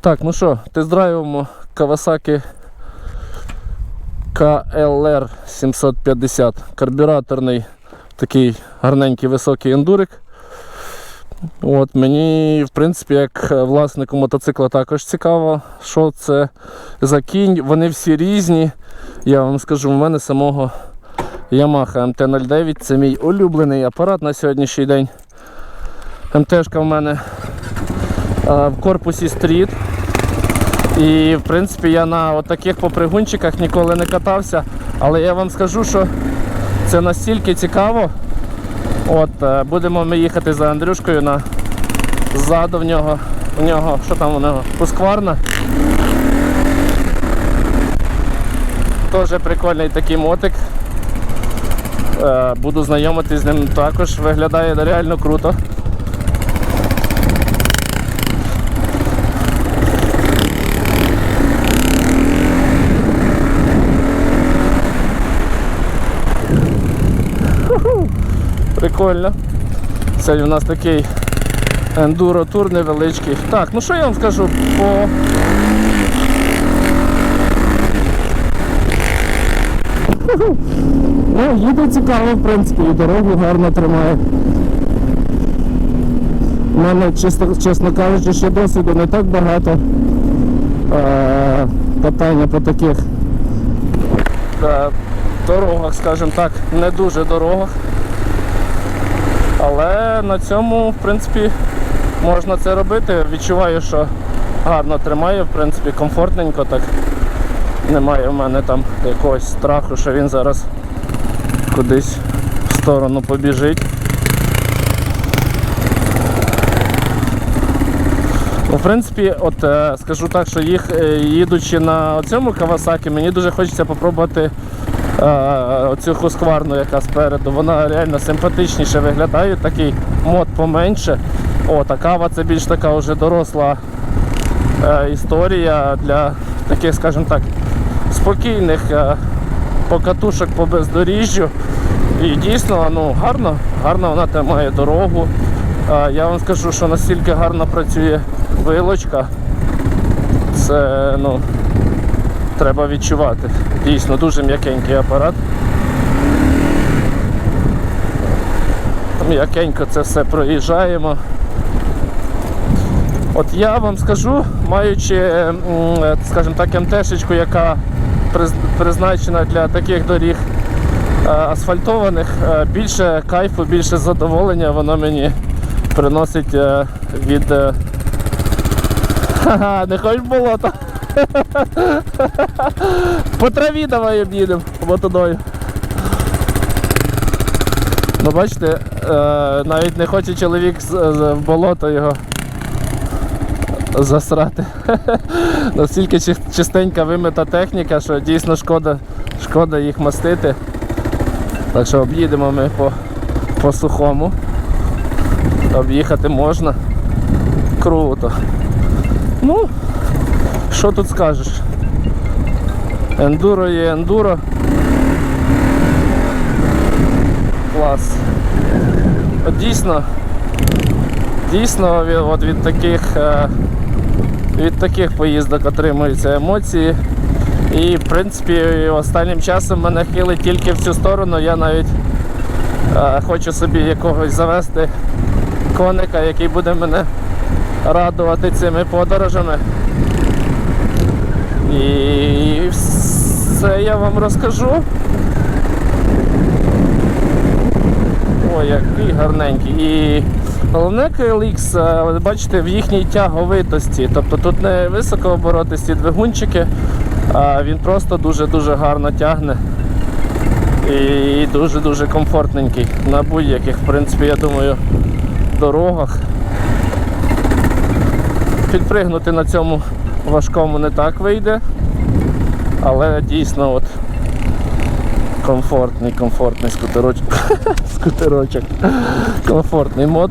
Так, ну що, тест-драйвимо Kawasaki KLR 750. Карбюраторний такий гарненький високий ендурик. От, мені, в принципі, як власнику мотоцикла також цікаво, що це за кінь. Вони всі різні. Я вам скажу, в мене самого Yamaha MT-09 це мій улюблений апарат на сьогоднішній день. МТшка в мене в корпусі стріт. І в принципі я на таких попригунчиках ніколи не катався. Але я вам скажу, що це настільки цікаво. От, е, будемо ми їхати за Андрюшкою на ззаду в нього. У нього, що там у нього? Пускварна. Теж прикольний такий мотик. Е, Буду знайомитись з ним також, виглядає реально круто. Прикольно. Сьогодні у нас такий ендуро тур невеличкий. Так, ну що я вам скажу по. Ну, їде цікаво, в принципі, і дорогу гарно тримає. У мене, чесно, чесно кажучи, ще досвіду не так багато е- катання по таких е- дорогах, скажімо так, не дуже дорогах. Але на цьому, в принципі, можна це робити. Відчуваю, що гарно тримає, в принципі, комфортненько так. Немає в мене там якогось страху, що він зараз кудись в сторону побіжить. В принципі, от е, скажу так, що їх е, їдучи на цьому Кавасакі, мені дуже хочеться попробувати е, оцю хускварну, яка спереду. Вона реально симпатичніше виглядає, такий мод поменше. О, та кава це більш така вже доросла е, історія для таких, скажімо так, спокійних е, покатушок по бездоріжжю. І дійсно ну, гарно, гарно вона тримає дорогу. Е, Я вам скажу, що настільки гарно працює вилочка. Це ну, треба відчувати. Дійсно дуже м'якенький апарат. М'якенько це все проїжджаємо. От я вам скажу, маючи, скажімо так, МТшечку, яка призначена для таких доріг е, асфальтованих, е, більше кайфу, більше задоволення воно мені приносить е, від. е, Ха-ха, не хочеш болото? По траві давай об'їдемо мотодою. Ну бачите, е, навіть не хоче чоловік в болото його засрати. Настільки чистенька вимита техніка, що дійсно шкода, шкода їх мастити. Так що об'їдемо ми по, по сухому. Об'їхати можна. Круто. Ну, що тут скажеш? Ендуро є ендуро. Клас. От дійсно, дійсно от від таких е, від таких поїздок отримуються емоції. І в принципі останнім часом мене хилить тільки в цю сторону. Я навіть е, хочу собі якогось завести коника, який буде мене радувати цими подорожами. І все я вам розкажу. Ой, який гарненький. І головне KLX, е, бачите, в їхній тяговитості. Тобто тут не високооборотисті двигунчики, а він просто дуже-дуже гарно тягне. І дуже-дуже комфортненький на будь-яких, в принципі, я думаю, дорогах. Підпригнути на цьому важкому не так вийде, але дійсно от комфортний, комфортний скутерочок. скутерочок. Комфортний мод.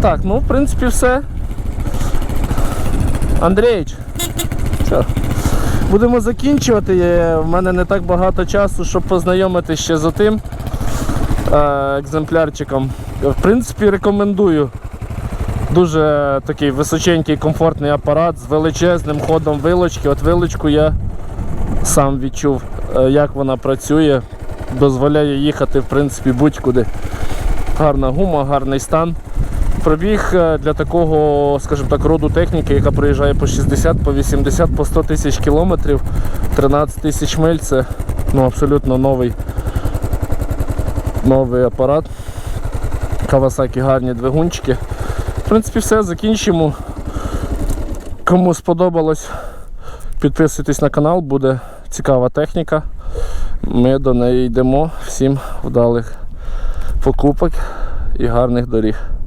Так, ну в принципі все. Андрійч. Все. Будемо закінчувати. Е, В мене не так багато часу, щоб познайомитися ще з отим. Е, екземплярчиком. В принципі, рекомендую. Дуже такий височенький комфортний апарат з величезним ходом вилочки. От вилочку я сам відчув, е, як вона працює. Дозволяє їхати в принципі будь-куди. Гарна гума, гарний стан. Пробіг е, для такого, скажімо так, роду техніки, яка проїжджає по 60, по 80, по 100 тисяч кілометрів, 13 тисяч миль це ну, абсолютно новий, новий апарат. Кавасакі гарні двигунчики. В принципі, все, закінчимо. Кому сподобалось, підписуйтесь на канал, буде цікава техніка. Ми до неї йдемо. Всім вдалих покупок і гарних доріг.